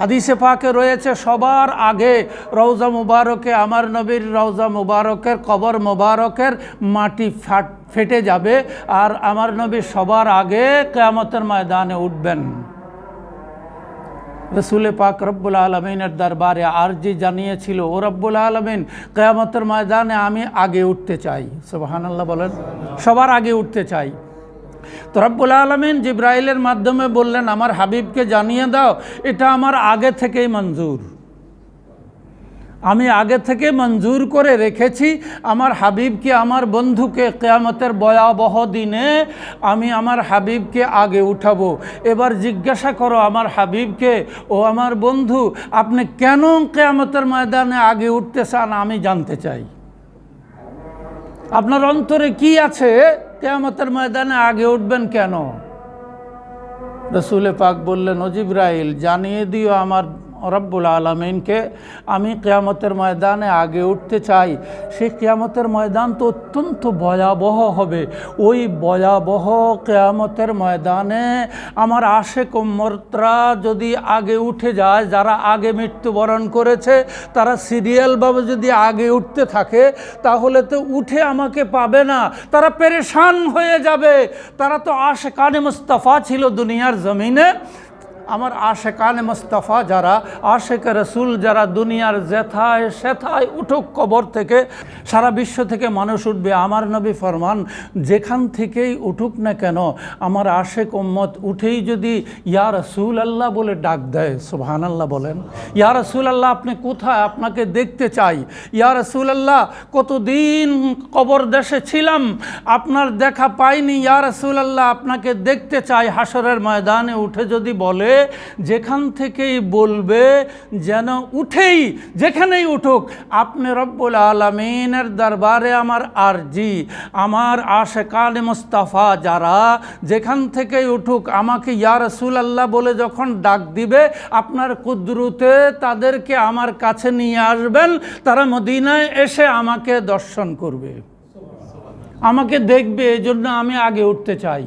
হাদিসে পাকে রয়েছে, সবার আগে রওজা মুবারকে, আমার নবীর রওজা মুবারকের কবর মুবারকের মাটি ফাট, ফেটে যাবে আর আমার নবী সবার আগে কেয়ামতের ময়দানে উঠবেন। রসুলে পাক রব্বুল আলমিনের দরবারে আরজি জানিয়েছিল, ও রব্বুল আলমিন, কেয়ামতের ময়দানে আমি আগে উঠতে চাই। সুবাহানাল্লাহ বলেন, সবার আগে উঠতে চাই। তো রব্বুল আলমিন জিব্রাইলের মাধ্যমে বললেন, আমার হাবিবকে জানিয়ে দাও, এটা আমার আগে থেকেই মঞ্জুর। আমি আগে থেকে মঞ্জুর করে রেখেছি, আমার হাবিবকে, আমার বন্ধুকে কেয়ামতের ভয়াবহ দিনে আমি আমার হাবিবকে আগে উঠাবো। এবার জিজ্ঞাসা করো আমার হাবিবকে, ও আমার বন্ধু, আপনি কেন কেয়ামতের ময়দানে আগে উঠতে চান? আমি জানতে চাই। আপনার অন্তরে কি আছে? কেয়ামতের ময়দানে আগে উঠবেন কেন? রসুলে পাক বললেন অজিব্রাইল জানিয়ে দিও আমার রব্বুল আলমিনকে আমি কেয়ামতের ময়দানে আগে উঠতে চাই। সেই কেয়ামতের ময়দান তো অত্যন্ত ভয়াবহ হবে। ওই ভয়াবহ কেয়ামতের ময়দানে আমার আশে কোম্মররা যদি আগে উঠে যায়, যারা আগে মৃত্যুবরণ করেছে, তারা সিরিয়ালভাবে যদি আগে উঠতে থাকে, তাহলে তো উঠে আমাকে পাবে না। তারা পেরেশান হয়ে যাবে। তারা তো আশে কানে মুস্তাফা ছিল দুনিয়ার জমিনে। আমার আশেকানে মোস্তফা যারা, আশেক রসুল যারা দুনিয়ার জেথায় সেথায় উঠুক কবর থেকে, সারা বিশ্ব থেকে মানুষ উঠবে। আমার নবী ফরমান, যেখান থেকেই উঠুক না কেন, আমার আশেক উম্মত উঠেই যদি ইয়া রসুল আল্লাহ বলে ডাক দেয় সুবহান আল্লাহ বলেন। ইয়া রসুল আল্লাহ আপনি কোথায়? আপনাকে দেখতে চাই। ইয়া রসুল আল্লাহ কতদিন কবর দেশে ছিলাম? আপনার দেখা পাইনি। ইয়া রসুল আল্লাহ আপনাকে দেখতে চাই। হাসরের ময়দানে উঠে যদি বলে যেখান থেকেই বলবে যেন উঠেই যেখানেই উঠুক, আপনি রব্বুল আলমিনের দরবারে আমার আরজি, আমার আশেকান মুস্তাফা যারা যেখান থেকেই উঠুক, আমাকে ইয়া রসুল আল্লাহ বলে যখন ডাক দিবে, আপনার কুদরুতে তাদেরকে আমার কাছে নিয়ে আসবেন, তারা মদিনায় এসে আমাকে দর্শন করবে। আমাকে দেখবে এই জন্য আমি আগে উঠতে চাই।